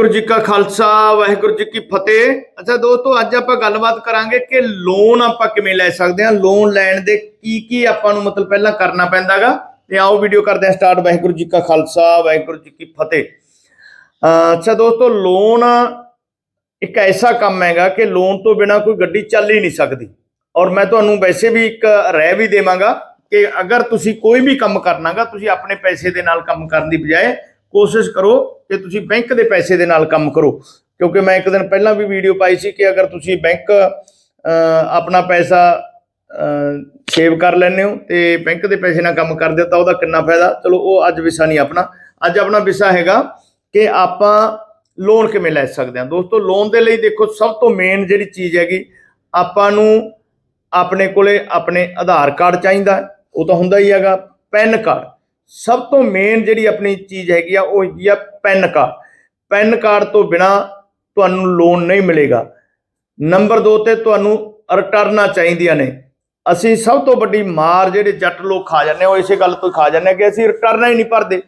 ਵਾਹਿਗੁਰੂ ਜੀ ਕਾ ਖਾਲਸਾ, ਵਾਹਿਗੁਰੂ ਜੀ ਕੀ ਫਤਿਹ। ਅੱਛਾ ਦੋਸਤੋ, ਅੱਜ ਆਪਾਂ ਗੱਲਬਾਤ ਕਰਾਂਗੇ ਕਿ ਲੋਨ ਆਪਾਂ ਕਿਵੇਂ ਲੈ ਸਕਦੇ ਹਾਂ ਲੋਨ ਲੈਣ ਦੇ ਕੀ ਕੀ ਆਪਾਂ ਨੂੰ ਮਤਲਬ ਪਹਿਲਾਂ ਕਰਨਾ ਪੈਂਦਾਗਾ। ਤੇ ਆਓ ਵੀਡੀਓ ਕਰਦੇ ਹਾਂ ਸਟਾਰਟ ਵਾਹਿਗੁਰੂ ਜੀ ਕਾ ਖਾਲਸਾ, ਵਾਹਿਗੁਰੂ ਜੀ ਕੀ ਫਤਿਹ। ਅਹ ਅੱਛਾ ਦੋਸਤੋ ਲੋਨ ਇੱਕ ਐਸਾ ਕੰਮ ਹੈਗਾ ਕਿ ਲੋਨ ਤੋਂ ਬਿਨਾ ਕੋਈ ਗੱਡੀ ਚੱਲ ਹੀ ਨਹੀਂ ਸਕਦੀ। ਔਰ ਮੈਂ ਤੁਹਾਨੂੰ ਵੈਸੇ ਵੀ ਇੱਕ ਰਹਿ ਵੀ ਦੇਵਾਂਗਾ ਕਿ ਅਗਰ ਤੁਸੀਂ ਕੋਈ ਵੀ ਕੰਮ ਕਰਨਾਗਾ, ਤੁਸੀਂ ਆਪਣੇ ਪੈਸੇ ਦੇ ਨਾਲ ਕੰਮ ਕਰਨ ਦੀ ਬਜਾਏ ਕੋਸ਼ਿਸ਼ ਕਰੋ ਕਿ ਤੁਸੀਂ ਬੈਂਕ ਦੇ ਪੈਸੇ ਦੇ ਨਾਲ ਕੰਮ ਕਰੋ। ਕਿਉਂਕਿ ਮੈਂ ਇੱਕ ਦਿਨ ਪਹਿਲਾਂ ਵੀ ਵੀਡੀਓ ਪਾਈ ਸੀ ਕਿ ਅਗਰ ਤੁਸੀਂ ਬੈਂਕ ਆਪਣਾ ਪੈਸਾ ਸੇਵ ਕਰ ਲੈਂਦੇ ਹੋ ਤੇ ਬੈਂਕ ਦੇ ਪੈਸੇ ਨਾਲ ਕੰਮ ਕਰਦੇ ਹੋ ਤਾਂ ਉਹਦਾ ਕਿੰਨਾ ਫਾਇਦਾ? ਚਲੋ, ਉਹ ਅੱਜ ਵਿਸ਼ਾ ਨਹੀਂ ਆਪਣਾ। ਅੱਜ ਆਪਣਾ ਵਿਸ਼ਾ ਹੈਗਾ ਕਿ ਆਪਾਂ ਲੋਨ ਕਿਵੇਂ ਲੈ ਸਕਦੇ ਹਾਂ। ਦੋਸਤੋ, ਲੋਨ ਦੇ ਲਈ ਦੇਖੋ, ਸਭ ਤੋਂ ਮੇਨ ਜਿਹੜੀ ਚੀਜ਼ ਹੈਗੀ, ਆਪਾਂ ਨੂੰ ਆਪਣੇ ਕੋਲੇ ਆਪਣੇ ਆਧਾਰ ਕਾਰਡ ਚਾਹੀਦਾ। ਉਹ ਤਾਂ ਹੁੰਦਾ ਹੀ ਹੈਗਾ, ਪੈਨ ਕਾਰਡ। ਸਭ ਤੋਂ ਮੇਨ ਜਿਹੜੀ ਆਪਣੀ ਚੀਜ਼ ਹੈਗੀ ਆ, ਉਹ ਹੈਗੀ ਆ ਪੈਨ ਕਾਰਡ। ਪੈਨ ਕਾਰਡ ਤੋਂ ਬਿਨਾ ਤੁਹਾਨੂੰ ਲੋਨ ਨਹੀਂ ਮਿਲੇਗਾ। ਨੰਬਰ 2 ਤੇ ਤੁਹਾਨੂੰ ਰਿਟਰਨਾਂ ਚਾਹੀਦੀਆਂ ਨੇ। ਅਸੀਂ ਸਭ ਤੋਂ ਵੱਡੀ ਮਾਰ ਜਿਹੜੇ ਜੱਟ ਲੋਕ ਖਾ ਜਾਂਦੇ ਉਹ ਇਸੇ ਗੱਲ ਤੋਂ ਹੀ ਖਾ ਜਾਂਦੇ ਆ ਕਿ ਅਸੀਂ ਰਿਟਰਨਾਂ ਹੀ ਨਹੀਂ ਭਰਦੇ।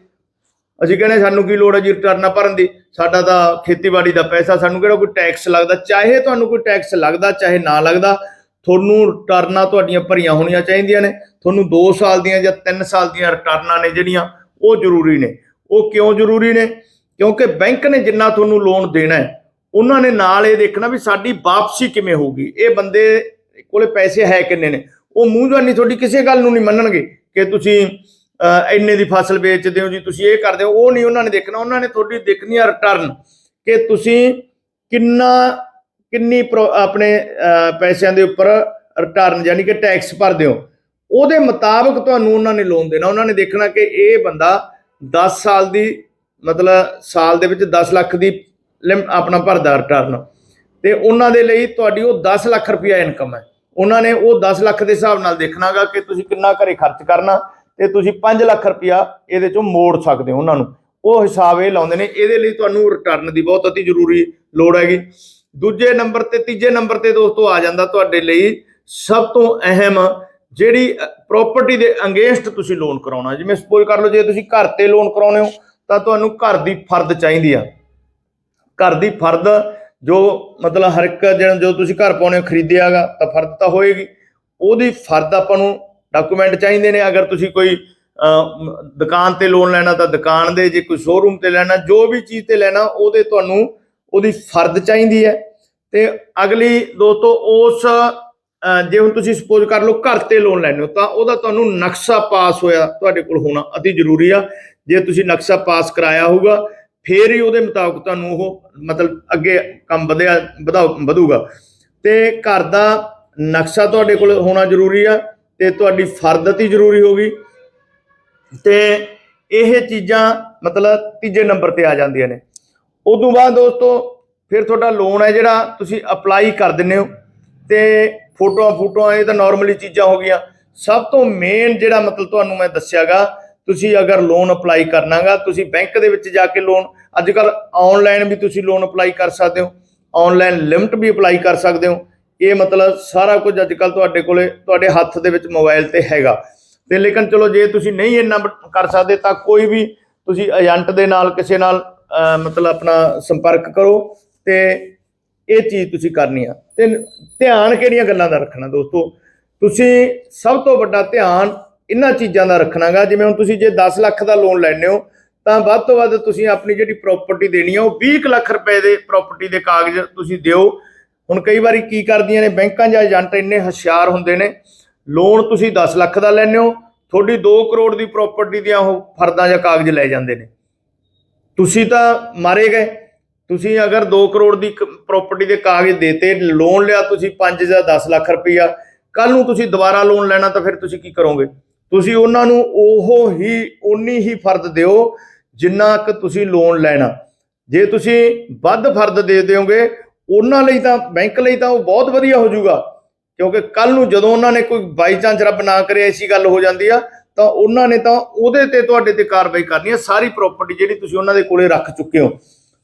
ਅਸੀਂ ਕਹਿੰਦੇ ਸਾਨੂੰ ਕੀ ਲੋੜ ਹੈ ਜੀ ਰਿਟਰਨਾਂ ਭਰਨ ਦੀ? ਸਾਡਾ ਤਾਂ ਖੇਤੀਬਾੜੀ ਦਾ ਪੈਸਾ, ਸਾਨੂੰ ਕਿਹੜਾ ਕੋਈ ਟੈਕਸ ਲੱਗਦਾ? ਚਾਹੇ ਤੁਹਾਨੂੰ ਕੋਈ ਟੈਕਸ ਲੱਗਦਾ, ਚਾਹੇ ਨਾ ਲੱਗਦਾ ਤੁਹਾਨੂੰ ਰਿਟਰਨਾਂ ਤੁਹਾਡੀਆਂ ਭਰੀਆਂ ਹੋਣੀਆਂ ਚਾਹੀਦੀਆਂ ਨੇ। ਤੁਹਾਨੂੰ 2 ਸਾਲ ਦੀਆਂ ਜਾਂ 3 ਸਾਲ ਦੀਆਂ ਰਿਟਰਨਾਂ ਨੇ ਜਿਹੜੀਆਂ, ਉਹ ਜ਼ਰੂਰੀ ਨੇ। ਉਹ ਕਿਉਂ ਜ਼ਰੂਰੀ ਨੇ? ਕਿਉਂਕਿ ਬੈਂਕ ਨੇ ਜਿੰਨਾ ਤੁਹਾਨੂੰ ਲੋਨ ਦੇਣਾ ਹੈ, ਉਹਨਾਂ ਨੇ ਨਾਲ ਇਹ ਦੇਖਣਾ ਵੀ ਸਾਡੀ ਵਾਪਸੀ ਕਿਵੇਂ ਹੋਊਗੀ। ਇਹ ਬੰਦੇ ਕੋਲੇ ਪੈਸੇ ਹੈ ਕਿੰਨੇ ਨੇ? ਉਹ ਮੂੰਹ ਜਵਾਨੀ ਤੁਹਾਡੀ ਕਿਸੇ ਗੱਲ ਨੂੰ ਨਹੀਂ ਮੰਨਣਗੇ ਕਿ ਤੁਸੀਂ ਇੰਨੇ ਦੀ ਫਸਲ ਵੇਚਦੇ ਹੋ ਜੀ, ਤੁਸੀਂ ਇਹ ਕਰਦੇ ਹੋ। ਉਹ ਨਹੀਂ ਉਹਨਾਂ ਨੇ ਦੇਖਣਾ। ਉਹਨਾਂ ਨੇ ਤੁਹਾਡੀ ਦੇਖਣੀ ਹੈ ਰਿਟਰਨ ਕਿ ਤੁਸੀਂ ਕਿੰਨਾ ਕਿੰਨੀ ਪ੍ਰੋ- ਆਪਣੇ ਪੈਸਿਆਂ ਦੇ ਉੱਪਰ ਰਿਟਰਨ ਯਾਨੀ ਕਿ ਟੈਕਸ ਭਰਦੇ ਹੋ। ਉਹਦੇ ਮੁਤਾਬਕ ਤੁਹਾਨੂੰ ਉਹਨਾਂ ਨੇ ਲੋਨ ਦੇਣਾ। ਉਹਨਾਂ ਨੇ ਦੇਖਣਾ ਕਿ ਇਹ ਬੰਦਾ 10 ਸਾਲ ਦੀ, ਮਤਲਬ ਸਾਲ ਦੇ ਵਿੱਚ 10 ਲੱਖ ਦੀ ਆਪਣਾ ਭਰਦਾ ਰਿਟਰਨ ਤੇ ਉਹਨਾਂ ਦੇ ਲਈ ਤੁਹਾਡੀ ਉਹ 10 ਲੱਖ ਰੁਪਇਆ ਇਨਕਮ ਹੈ। ਉਹਨਾਂ ਨੇ ਉਹ 10 ਲੱਖ ਦੇ ਹਿਸਾਬ ਨਾਲ ਦੇਖਣਾਗਾ ਕਿ ਤੁਸੀਂ ਕਿੰਨਾ ਘਰੇ ਖਰਚ ਕਰਨਾ ਤੇ ਤੁਸੀਂ 5 ਲੱਖ ਰੁਪਇਆ ਇਹਦੇ ਚੋਂ ਮੋੜ ਸਕਦੇ ਹੋ ਉਹਨਾਂ ਨੂੰ। ਉਹ ਹਿਸਾਬ ਇਹ ਲਾਉਂਦੇ ਨੇ। ਇਹਦੇ ਲਈ ਤੁਹਾਨੂੰ ਰਿਟਰਨ ਦੀ ਬਹੁਤ ਅਤੀ ਜ਼ਰੂਰੀ ਲੋੜ ਹੈਗੀ। ਦੂਜੇ ਨੰਬਰ ਤੇ, ਤੀਜੇ ਨੰਬਰ ਤੇ ਦੋਸਤੋ ਆ ਜਾਂਦਾ ਤੁਹਾਡੇ ਲਈ ਸਭ ਤੋਂ ਅਹਿਮ ਜਿਹੜੀ ਪ੍ਰਾਪਰਟੀ ਦੇ ਅਗੇਂਸਟ ਤੁਸੀਂ ਲੋਨ ਕਰਾਉਣਾ। ਜਿਵੇਂ ਸਪੋਜ਼ ਕਰ ਲਓ, ਜੇ ਤੁਸੀਂ ਘਰ ਤੇ ਲੋਨ ਕਰਾਉਨੇ ਹੋ, ਤਾਂ ਤੁਹਾਨੂੰ ਘਰ ਦੀ ਫਰਦ ਚਾਹੀਦੀ ਆ। ਘਰ ਦੀ ਫਰਦ ਜੋ ਮਤਲਬ ਹਰ ਇੱਕ ਜਿਹੜਾ ਜੋ ਤੁਸੀਂ ਘਰ ਪਾਉਣੇ ਹੋ ਖਰੀਦਿਆਗਾ, ਤਾਂ ਫਰਦ ਤਾਂ ਹੋਏਗੀ। ਉਹਦੀ ਫਰਦ ਆਪਾਂ ਨੂੰ ਡਾਕੂਮੈਂਟ ਚਾਹੀਦੇ ਨੇ। ਅਗਰ ਤੁਸੀਂ ਕੋਈ ਦੁਕਾਨ ਤੇ ਲੋਨ ਲੈਣਾ, ਤਾਂ ਦੁਕਾਨ ਦੇ, ਜੇ ਕੋਈ ਸ਼ੋਰੂਮ ਤੇ ਲੈਣਾ, ਜੋ ਵੀ ਚੀਜ਼ ਤੇ ਲੈਣਾ, ਉਹਦੇ ਤੁਹਾਨੂੰ ਉਹਦੀ ਫਰਦ ਚਾਹੀਦੀ ਹੈ। ਤੇ ਅਗਲੀ ਦੋਸਤੋ, ਉਸ ਜੇ ਹੁਣ ਤੁਸੀਂ ਸਪੋਜ਼ ਕਰ ਲਓ ਘਰ ਤੇ ਲੋਨ ਲੈਣੇ ਹੋ, ਤਾਂ ਉਹਦਾ ਤੁਹਾਨੂੰ ਨਕਸ਼ਾ ਪਾਸ ਹੋਇਆ ਤੁਹਾਡੇ ਕੋਲ ਹੋਣਾ ਅਤੀ ਜ਼ਰੂਰੀ ਆ। ਜੇ ਤੁਸੀਂ ਨਕਸ਼ਾ ਪਾਸ ਕਰਾਇਆ ਹੋਊਗਾ, ਫੇਰ ਹੀ ਉਹਦੇ ਮੁਤਾਬਕ ਤੁਹਾਨੂੰ ਉਹ ਮਤਲਬ ਅੱਗੇ ਕੰਮ ਵਧਿਆ, ਵਧਾ, ਵਧੂਗਾ। ਤੇ ਘਰ ਦਾ ਨਕਸ਼ਾ ਤੁਹਾਡੇ ਕੋਲ ਹੋਣਾ ਜ਼ਰੂਰੀ ਆ ਤੇ ਤੁਹਾਡੀ ਫਰਦ ਫਰਦਤੀ ਜ਼ਰੂਰੀ ਹੋਗੀ ਤੇ ਇਹ ਚੀਜ਼ਾਂ ਮਤਲਬ ਤੀਜੇ ਨੰਬਰ ਤੇ ਆ ਜਾਂਦੀਆਂ ਨੇ। ਉਦੋਂ ਬਾਅਦ ਦੋਸਤੋ, ਫਿਰ ਤੁਹਾਡਾ ਲੋਨ ਹੈ ਜਿਹੜਾ, ਤੁਸੀਂ ਅਪਲਾਈ ਕਰ ਦਿੰਦੇ ਹੋ। ਤੇ ਫੋਟੋਆਂ ਫੋਟੋਆਂ, ਇਹ ਤਾਂ ਨਾਰਮਲੀ ਚੀਜ਼ਾਂ ਹੋ ਗਈਆਂ। ਸਭ ਤੋਂ ਮੇਨ ਜਿਹੜਾ ਮਤਲਬ ਤੁਹਾਨੂੰ ਮੈਂ ਦੱਸਿਆਗਾ, ਤੁਸੀਂ ਅਗਰ ਲੋਨ ਅਪਲਾਈ ਕਰਨਾਗਾ, ਤੁਸੀਂ ਬੈਂਕ ਦੇ ਵਿੱਚ ਜਾ ਕੇ ਲੋਨ ਅੱਜ ਕੱਲ ਆਨਲਾਈਨ ਵੀ ਤੁਸੀਂ ਲੋਨ ਅਪਲਾਈ ਕਰ ਸਕਦੇ ਹੋ। ਆਨਲਾਈਨ ਲਿਮਟ ਵੀ ਅਪਲਾਈ ਕਰ ਸਕਦੇ ਹੋ। ਇਹ ਮਤਲਬ ਸਾਰਾ ਕੁਝ ਅੱਜ ਕੱਲ ਤੁਹਾਡੇ ਕੋਲੇ, ਤੁਹਾਡੇ ਹੱਥ ਦੇ ਵਿੱਚ ਮੋਬਾਈਲ ਤੇ ਹੈਗਾ। ਤੇ ਲੇਕਿਨ ਚਲੋ, ਜੇ ਤੁਸੀਂ ਨਹੀਂ ਇੰਨਾ ਕਰ ਸਕਦੇ, ਤਾਂ ਕੋਈ ਵੀ ਤੁਸੀਂ ਏਜੰਟ ਦੇ ਨਾਲ, ਕਿਸੇ ਨਾਲ ਮਤਲਬ ਆਪਣਾ ਸੰਪਰਕ ਕਰੋ ਤੇ ਇਹ ਚੀਜ਼ ਤੁਸੀਂ ਕਰਨੀ ਆ। ਤੇ ਧਿਆਨ ਕਿਹੜੀਆਂ ਗੱਲਾਂ ਦਾ ਰੱਖਣਾ ਦੋਸਤੋ? ਤੁਸੀਂ ਸਭ ਤੋਂ ਵੱਡਾ ਧਿਆਨ ਇਹਨਾਂ ਚੀਜ਼ਾਂ ਦਾ ਰੱਖਣਾਗਾ। ਜਿਵੇਂ ਹੁਣ ਤੁਸੀਂ ਜੇ 10 ਲੱਖ ਦਾ ਲੋਨ ਲੈਣੇ ਹੋ, ਤਾਂ ਵੱਧ ਤੋਂ ਵੱਧ ਤੁਸੀਂ ਆਪਣੀ ਜਿਹੜੀ ਪ੍ਰਾਪਰਟੀ ਦੇਣੀ ਆ, ਉਹ 20 ਕੁ ਲੱਖ ਰੁਪਏ ਦੇ ਪ੍ਰਾਪਰਟੀ ਦੇ ਕਾਗਜ਼ ਤੁਸੀਂ ਦਿਓ। ਹੁਣ ਕਈ ਵਾਰੀ ਕੀ ਕਰਦੀਆਂ ਨੇ, ਬੈਂਕਾਂ ਜਾਂ ਏਜੰਟ ਇੰਨੇ ਹੁਸ਼ਿਆਰ ਹੁੰਦੇ ਨੇ ਲੋਨ ਤੁਸੀਂ 10 ਲੱਖ ਦਾ ਲੈਣੇ ਹੋ, ਤੁਹਾਡੀ 2 ਕਰੋੜ ਦੀ ਪ੍ਰਾਪਰਟੀ ਦੀਆਂ ਉਹ ਫਰਦਾਂ ਜਾਂ ਕਾਗਜ਼ ਲੈ ਜਾਂਦੇ ਨੇ। ਤੁਸੀਂ ਤਾਂ ਮਾਰੇ ਗਏ। ਤੁਸੀਂ ਅਗਰ 2 ਕਰੋੜ ਦੀ ਪ੍ਰਾਪਰਟੀ ਦੇ ਕਾਗਜ਼ ਦੇਤੇ ਲੋਨ ਲਿਆ ਤੁਸੀਂ 5 ਜਾਂ 10 ਲੱਖ ਰੁਪਈਆ। ਕੱਲ ਨੂੰ ਤੁਸੀਂ ਦੁਬਾਰਾ ਲੋਨ ਲੈਣਾ ਤਾਂ ਫਿਰ ਤੁਸੀਂ ਕੀ ਕਰੋਗੇ? ਤੁਸੀਂ ਉਹਨਾਂ ਨੂੰ ਉਹ ਹੀ ਉਨੀ ਹੀ ਫਰਦ ਦਿਓ ਜਿੰਨਾ ਕਿ ਤੁਸੀਂ ਲੋਨ ਲੈਣਾ। ਜੇ ਤੁਸੀਂ ਵੱਧ ਫਰਦ ਦੇ ਦਿਓਗੇ, ਉਹਨਾਂ ਲਈ ਤਾਂ, ਬੈਂਕ ਲਈ ਤਾਂ ਉਹ ਬਹੁਤ ਵਧੀਆ ਹੋ ਜਾਊਗਾ। ਕਿਉਂਕਿ ਕੱਲ ਨੂੰ ਜਦੋਂ ਉਹਨਾਂ ਨੇ ਕੋਈ ਬਾਈ ਚਾਂਸ ਰੱਬ ਨਾ ਕਰੇ, ਐਸੀ ਗੱਲ ਹੋ ਜਾਂਦੀ ਆ ਤਾਂ ਉਹਨਾਂ ਨੇ ਤਾਂ ਉਹਦੇ ਤੇ ਤੁਹਾਡੇ ਤੇ ਕਾਰਵਾਈ ਕਰਨੀ ਹੈ, ਸਾਰੀ ਪ੍ਰਾਪਰਟੀ ਜਿਹੜੀ ਤੁਸੀਂ ਉਹਨਾਂ ਦੇ ਕੋਲੇ ਰੱਖ ਚੁੱਕੇ ਹੋ।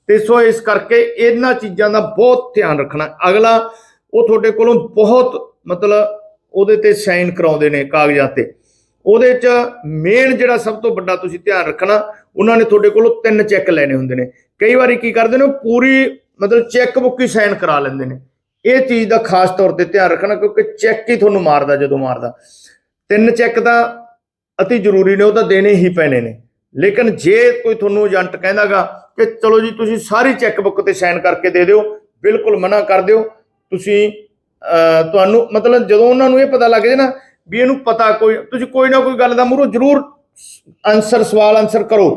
ਤੇ ਸੋ ਇਸ ਕਰਕੇ ਇਹਨਾਂ ਚੀਜ਼ਾਂ ਦਾ ਬਹੁਤ ਧਿਆਨ ਰੱਖਣਾ। ਅਗਲਾ, ਉਹ ਤੁਹਾਡੇ ਕੋਲੋਂ ਬਹੁਤ ਮਤਲਬ ਉਹਦੇ ਤੇ ਸਾਈਨ ਕਰਾਉਂਦੇ ਨੇ ਕਾਗਜ਼ਾਂ ਤੇ। ਉਹਦੇ ਚ ਮੇਨ ਜਿਹੜਾ ਸਭ ਤੋਂ ਵੱਡਾ ਤੁਸੀਂ ਧਿਆਨ ਰੱਖਣਾ, ਉਹਨਾਂ ਨੇ ਤੁਹਾਡੇ ਕੋਲੋਂ ਤਿੰਨ ਚੈੱਕ ਲੈਣੇ ਹੁੰਦੇ ਨੇ। ਕਈ ਵਾਰੀ ਕੀ ਕਰਦੇ ਨੇ, ਉਹ ਪੂਰੀ ਮਤਲਬ ਚੈੱਕ ਬੁੱਕ ਹੀ ਸਾਈਨ ਕਰਾ ਲੈਂਦੇ ਨੇ। ਇਹ ਚੀਜ਼ ਦਾ ਖਾਸ ਤੌਰ ਤੇ ਧਿਆਨ ਰੱਖਣਾ, ਕਿਉਂਕਿ ਚੈੱਕ ਹੀ ਤੁਹਾਨੂੰ ਮਾਰਦਾ ਜਦੋਂ ਮਾਰਦਾ। ਤਿੰਨ ਚੈੱਕ ਦਾ ਅਤੀ ਜ਼ਰੂਰੀ ਨੇ, ਉਹ ਤਾਂ ਦੇਣੇ ਹੀ ਪੈਣੇ ਨੇ। ਲੇਕਿਨ ਜੇ ਕੋਈ ਤੁਹਾਨੂੰ ਏਜੰਟ ਕਹਿੰਦਾਗਾ ਕਿ ਚਲੋ ਜੀ, ਤੁਸੀਂ ਸਾਰੀ ਚੈੱਕ ਬੁੱਕ ਤੇ ਸਾਈਨ ਕਰਕੇ ਦੇ ਦਿਓ, ਬਿਲਕੁਲ ਮਨਾ ਕਰ ਦਿਓ, ਤੁਸੀਂ ਤੁਹਾਨੂੰ ਮਤਲਬ ਜਦੋਂ ਉਹਨਾਂ ਨੂੰ ਇਹ ਪਤਾ ਲੱਗ ਜੇ ਨਾ ਵੀ ਇਹਨੂੰ ਪਤਾ ਕੋਈ, ਤੁਸੀਂ ਕੋਈ ਨਾ ਕੋਈ ਗੱਲ ਦਾ ਮੂਹਰੋਂ ਜ਼ਰੂਰ ਆਨਸਰ ਸਵਾਲ ਆਨਸਰ ਕਰੋ।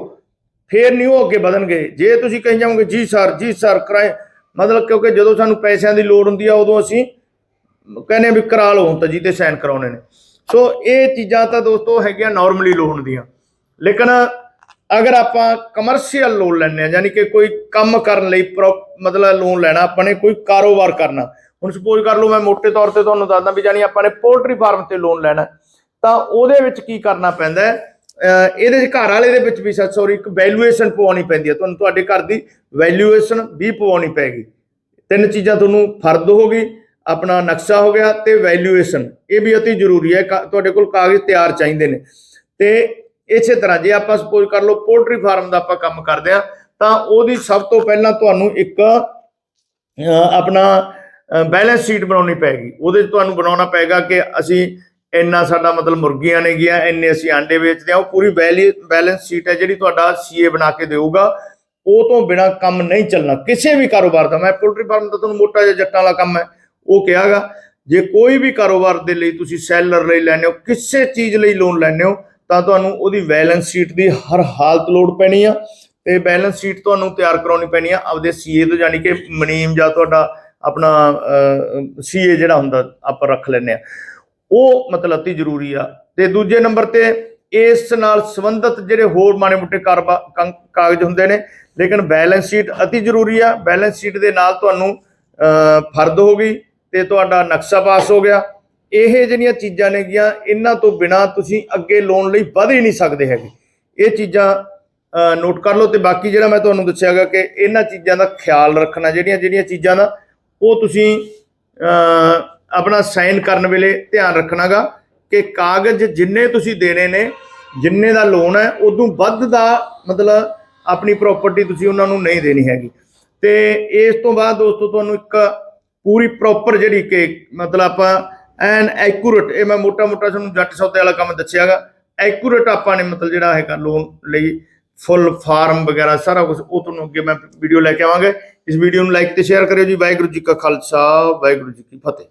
ਫੇਰ ਨਹੀਂ ਉਹ ਅੱਗੇ ਵਧਣਗੇ। ਜੇ ਤੁਸੀਂ ਕਹੀ ਜਾਓਗੇ, ਜੀ ਸਰ ਜੀ ਸਰ ਕਰਾਏ, ਮਤਲਬ ਕਿਉਂਕਿ ਜਦੋਂ ਸਾਨੂੰ ਪੈਸਿਆਂ ਦੀ ਲੋੜ ਹੁੰਦੀ ਆ, ਉਦੋਂ ਅਸੀਂ ਕਹਿੰਦੇ ਆ ਵੀ ਕਰਾ ਲਓ, ਹੁਣ ਤਾਂ ਜੀ ਤੇ ਸਾਈਨ ਕਰਾਉਣੇ ਨੇ। ਸੋ ਇਹ ਚੀਜ਼ਾਂ ਤਾਂ ਦੋਸਤੋ ਹੈਗੀਆਂ ਨਾਰਮਲੀ ਲੋਨ ਦੀਆਂ। ਲੇਕਿਨ ਅਗਰ ਆਪਾਂ ਕਮਰਸ਼ੀਅਲ ਲੋਨ ਲੈਣੇ ਆ ਯਾਨੀ ਕਿ ਕੋਈ ਕੰਮ ਕਰਨ ਲਈ ਪ੍ਰੋ- ਮਤਲਬ ਲੋਨ ਲੈਣਾ, ਆਪਾਂ ਨੇ ਕੋਈ ਕਾਰੋਬਾਰ ਕਰਨਾ। ਹੁਣ ਸਪੋਜ਼ ਕਰ ਲਓ, ਮੈਂ ਮੋٹے ਤੌਰ ਤੇ ਤੁਹਾਨੂੰ ਦੱਸਦਾ ਵੀ ਜਾਨੀ ਆਪਾਂ ਨੇ ਪੋਲਟਰੀ ਫਾਰਮ ਤੇ ਲੋਨ ਲੈਣਾ। ਤਾਂ ਉਹਦੇ ਵਿੱਚ ਕੀ ਕਰਨਾ ਪੈਂਦਾ ਹੈ? ਇਹਦੇ ਘਰ ਵਾਲੇ ਦੇ ਵਿੱਚ ਵੀ ਸੌਰੀ ਇੱਕ ਵੈਲੂਏਸ਼ਨ ਪਵਾਉਣੀ ਪੈਂਦੀ ਹੈ। ਤੁਹਾਨੂੰ ਤੁਹਾਡੇ ਘਰ ਦੀ ਵੈਲੂਏਸ਼ਨ ਵੀ ਪਵਾਉਣੀ ਪੈਗੀ। ਤਿੰਨ ਚੀਜ਼ਾਂ ਤੁਹਾਨੂੰ ਫਰਦ ਹੋ ਗਈ। ਆਪਣਾ ਨਕਸ਼ਾ ਹੋ ਗਿਆ ਤੇ ਵੈਲਿਊਏਸ਼ਨ ਇਹ ਵੀ ਅਤੀ ਜ਼ਰੂਰੀ ਹੈ, ਕਾ- ਤੁਹਾਡੇ ਕੋਲ ਕਾਗਜ਼ ਤਿਆਰ ਚਾਹੀਦੇ ਨੇ। ਤੇ ਇਸੇ ਤਰ੍ਹਾਂ ਜੇ ਆਪਾਂ ਸਪੋਜ਼ ਕਰ ਲਓ ਪੋਲਟਰੀ ਫਾਰਮ ਦਾ ਆਪਾਂ ਕੰਮ ਕਰਦੇ ਆ ਤਾਂ ਉਹਦੀ ਸਭ ਤੋਂ ਪਹਿਲਾਂ ਤੁਹਾਨੂੰ ਇੱਕ ਆਪਣਾ ਬੈਲੈਂਸ ਸ਼ੀਟ ਬਣਾਉਣੀ ਪੈਗੀ ਉਹਦੇ 'ਚ ਤੁਹਾਨੂੰ ਬਣਾਉਣਾ ਪਏਗਾ ਕਿ ਅਸੀਂ ਇੰਨਾ ਸਾਡਾ ਮਤਲਬ ਮੁਰਗੀਆਂ ਨੇ ਗਿਆ, ਇੰਨੇ ਅਸੀਂ ਆਂਡੇ ਵੇਚਦੇ ਆ ਉਹ ਪੂਰੀ ਬੈਲੈਂਸ ਸ਼ੀਟ ਹੈ ਜਿਹੜੀ ਤੁਹਾਡਾ ਸੀਏ ਬਣਾ ਕੇ ਦੇਊਗਾ। ਉਹ ਤੋਂ ਬਿਨਾ ਕੰਮ ਨਹੀਂ ਚੱਲਣਾ। ਕਿਸੇ ਵੀ ਕਾਰੋਬਾਰ ਦਾ, ਮੈਂ ਪੋਲਟਰੀ ਫਾਰਮ ਦਾ ਤੁਹਾਨੂੰ ਮੋਟਾ ਜਿਹਾ ਜੱਟਾਂ ਵਾਲਾ ਕੰਮ ਹੈ। ਉਹ ਕਿਹਾਗਾ, ਜੇ ਕੋਈ ਵੀ ਕਾਰੋਬਾਰ ਦੇ ਲਈ ਤੁਸੀਂ ਸੈਲਰ ਲਈ ਲੈਣੇ ਹੋ, ਕਿਸੇ ਚੀਜ਼ ਲਈ ਲੋਨ ਲੈਣੇ ਹੋ, ਤਾਂ ਤੁਹਾਨੂੰ ਉਹਦੀ ਬੈਲੈਂਸ ਸ਼ੀਟ ਦੀ ਹਰ ਹਾਲਤ ਲੋੜ ਪੈਣੀ ਆ ਤੇ ਬੈਲੈਂਸ ਸ਼ੀਟ ਤੁਹਾਨੂੰ ਤਿਆਰ ਕਰਾਉਣੀ ਪੈਣੀ ਆ। ਆਪਦੇ ਸੀਏ ਤੋਂ ਯਾਨੀ ਕਿ ਮਨੀਮ ਜਾਂ ਤੁਹਾਡਾ ਆਪਣਾ ਸੀਏ ਜਿਹੜਾ ਹੁੰਦਾ, ਆਪਾਂ ਰੱਖ ਲੈਂਦੇ ਆ। ਉਹ ਮਤਲਬ ਅਤੀ ਜ਼ਰੂਰੀ ਆ। ਤੇ ਦੂਜੇ ਨੰਬਰ ਤੇ ਇਸ ਨਾਲ ਸੰਬੰਧਿਤ ਜਿਹੜੇ ਹੋਰ ਮਾੜੇ ਮੋਟੇ ਕਾਰੋਬਾ- ਕੰ- ਕਾਗਜ਼ ਹੁੰਦੇ ਨੇ, ਲੇਕਿਨ ਬੈਲੈਂਸ ਸ਼ੀਟ ਅਤੀ ਜ਼ਰੂਰੀ ਆ। ਬੈਲੈਂਸ ਸ਼ੀਟ ਦੇ ਨਾਲ ਤੁਹਾਨੂੰ ਫਰਦ ਹੋ ਗਈ। ਤੇ ਤੁਹਾਡਾ ਨਕਸ਼ਾ ਪਾਸ ਹੋ ਗਿਆ। ਇਹ ਜਿਹੜੀਆਂ ਚੀਜ਼ਾਂ ਨੇਗੀਆਂ ਇਹਨਾਂ ਤੋਂ ਬਿਨਾ ਤੁਸੀਂ ਅੱਗੇ ਲੋਨ ਲਈ ਵਧ ਹੀ ਨਹੀਂ ਸਕਦੇ ਹੈਗੇ। ਇਹ ਚੀਜ਼ਾਂ ਨੋਟ ਕਰ ਲਓ ਤੇ ਬਾਕੀ ਜਿਹੜਾ ਮੈਂ ਤੁਹਾਨੂੰ ਦੱਸਿਆਗਾ ਕਿ ਇਹਨਾਂ ਚੀਜ਼ਾਂ ਦਾ ਖਿਆਲ ਰੱਖਣਾ, ਜਿਹੜੀਆਂ ਜਿਹੜੀਆਂ ਚੀਜ਼ਾਂ ਦਾ ਉਹ ਤੁਸੀਂ ਆਪਣਾ ਸਾਈਨ ਕਰਨ ਵੇਲੇ ਧਿਆਨ ਰੱਖਣਾਗਾ ਕਿ ਕਾਗਜ਼ ਜਿੰਨੇ ਤੁਸੀਂ ਦੇਣੇ ਨੇ, ਜਿੰਨੇ ਦਾ ਲੋਨ ਹੈ, ਉਦੋਂ ਵੱਧ ਦਾ ਮਤਲਬ ਆਪਣੀ ਪ੍ਰਾਪਰਟੀ ਤੁਸੀਂ ਉਹਨਾਂ ਨੂੰ ਨਹੀਂ ਦੇਣੀ ਹੈਗੀ। ਤੇ ਇਸ ਤੋਂ ਬਾਅਦ ਦੋਸਤੋ, ਤੁਹਾਨੂੰ ਇੱਕ ਪੂਰੀ ਪ੍ਰੋਪਰ ਜਿਹੜੀ ਕਿ ਮਤਲਬ ਆਪਾਂ ਐਨ ਐਕੂਰੇਟ ਇਹ ਮੈਂ ਮੋਟਾ ਮੋਟਾ ਤੁਹਾਨੂੰ ਜੱਟ ਸੌਦੇ ਵਾਲਾ ਕੰਮ ਦੱਸਿਆਗਾ। ਐਕੂਰੇਟ ਆਪਾਂ ਨੇ ਮਤਲਬ ਜਿਹੜਾ ਹੈਗਾ ਲੋਨ ਲਈ ਫੁੱਲ ਫਾਰਮ ਵਗੈਰਾ ਸਾਰਾ ਕੁਝ ਉਹ ਤੁਹਾਨੂੰ ਅੱਗੇ ਮੈਂ ਵੀਡੀਓ ਲੈ ਕੇ ਆਵਾਂਗੇ। ਇਸ ਵੀਡੀਓ ਨੂੰ ਲਾਈਕ ਤੇ ਸ਼ੇਅਰ ਕਰਿਓ ਜੀ। ਵਾਹਿਗੁਰੂ ਜੀ ਕਾ ਖਾਲਸਾ, ਵਾਹਿਗੁਰੂ ਜੀ ਕੀ ਫਤਿਹ।